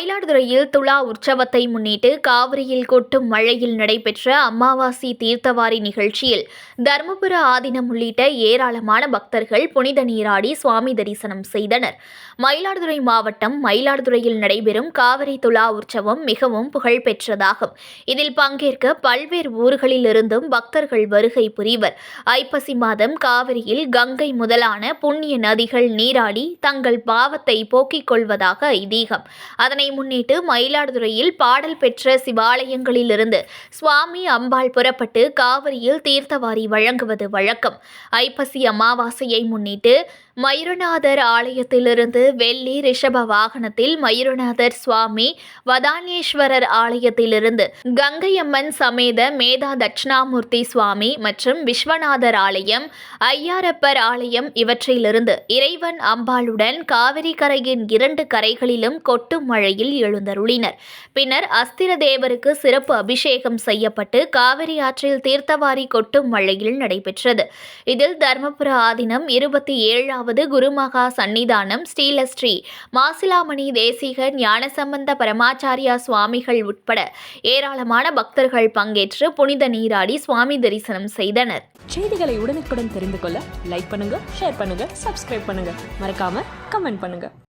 மயிலாடுதுறையில் துலா உற்சவத்தை முன்னிட்டு காவிரியில் கொட்டும் மழையில் நடைபெற்ற அமாவாசை தீர்த்தவாரி நிகழ்ச்சியில் தருமபுர ஆதீனம் உள்ளிட்ட ஏராளமான பக்தர்கள் புனித நீராடி சுவாமி தரிசனம் செய்தனர். மயிலாடுதுறை மாவட்டம் மயிலாடுதுறையில் நடைபெறும் காவிரி துலா உற்சவம் மிகவும் புகழ்பெற்றதாகும். இதில் பங்கேற்க பல்வேறு ஊர்களில் இருந்தும் பக்தர்கள் வருகை புரிவர். ஐப்பசி மாதம் காவிரியில் கங்கை முதலான புண்ணிய நதிகள் நீராடி தங்கள் பாவத்தை போக்கிக் கொள்வதாக ஐதீகம். அதனை முன்னிட்டு மயிலாடுதுறையில் பாடல் பெற்ற சிவாலயங்களிலிருந்து சுவாமி அம்பாள் புறப்பட்டு காவிரியில் தீர்த்தவாரி வழங்குவது வழக்கம். ஐப்பசி அமாவாசையை முன்னிட்டு மயூரநாதர் ஆலயத்திலிருந்து வெள்ளி ரிஷப வாகனத்தில் மயூரநாதர் சுவாமி வதானேஸ்வரர் ஆலயத்திலிருந்து கங்கையம்மன் சமேத மேதா தட்சிணாமூர்த்தி சுவாமி மற்றும் விஸ்வநாதர் ஆலயம் ஐயாரப்பர் ஆலயம் இவற்றிலிருந்து இறைவன் அம்பாளுடன் காவிரி கரையின் இரண்டு கரைகளிலும் கொட்டும் மழையில் எழுந்தருளினர். பின்னர் அஸ்திர தேவருக்கு சிறப்பு அபிஷேகம் செய்யப்பட்டு காவிரி ஆற்றில் தீர்த்தவாரி கொட்டும் மழையில் நடைபெற்றது. இதில் தர்மபுர ஆதீனம் இருபத்தி ஏழாவது குருமகா சன்னிதானம் ஸ்ரீலஸ்ரீ மாசிலாமணி தேசிக ஞானசம்பந்த பரமாச்சாரியா சுவாமிகள் உட்பட ஏராளமான பக்தர்கள் பங்கேற்று புனித நீராடி சுவாமி தரிசனம் செய்தனர். செய்திகளை உடனுக்குடன் தெரிந்து கொள்ள லைக் பண்ணுங்க ஷேர் பண்ணுங்க சப்ஸ்கிரைப் பண்ணுங்க. மறக்காம கமெண்ட் பண்ணுங்க.